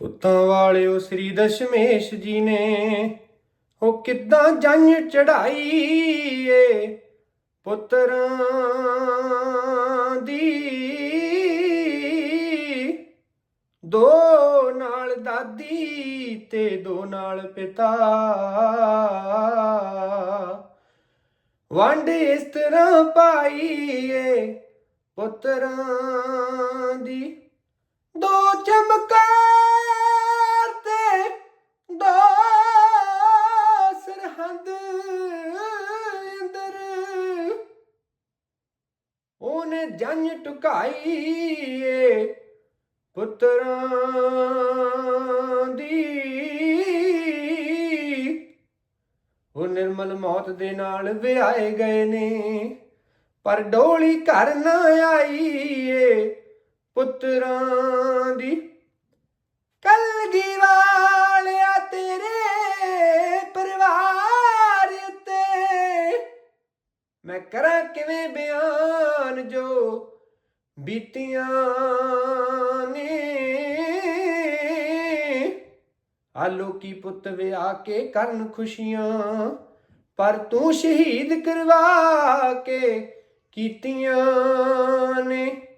ਪੁੱਤਾਂ ਵਾਲਿਓ ਸ੍ਰੀ ਦਸ਼ਮੇਸ਼ ਜੀ ਨੇ ਉਹ ਕਿੱਦਾਂ ਜੰਨ ਚੜਾਈ ਏ ਪੁੱਤਰਾਂ ਦੀ? ਦੋ ਨਾਲ ਦਾਦੀ ਤੇ ਦੋ ਨਾਲ ਪਿਤਾ। ਵੰਡ ਇਸ ਤਰ੍ਹਾਂ ਏ ਪੁੱਤਰਾਂ ਸਰਹੰਦ ਅੰਦਰ। ਉਹਨੇ ਜੰਨ ਟੁਕਾਈ ਏ ਪੁੱਤਰਾਂ ਦੀ। ਉਹ ਨਿਰਮਲ ਮੌਤ ਦੇ ਨਾਲ ਵਿਆਹੇ ਗਏ ਨੇ, ਪਰ ਡੋਲੀ ਘਰ ਨਾ ਆਈ ਏ ਪੁੱਤਰਾਂ ਮੈਂ ਕਰਾਂ ਕਿਵੇਂ ਬਿਆਨ ਜੋ ਬੀਤੀਆਂ ਨੇ? ਆਲੋਕੀ ਪੁੱਤ ਵਿਆਹ ਕੇ ਕਰਨ ਖੁਸ਼ੀਆਂ, ਪਰ ਤੂੰ ਸ਼ਹੀਦ ਕਰਵਾ ਕੇ ਕੀਤੀਆਂ ਨੇ।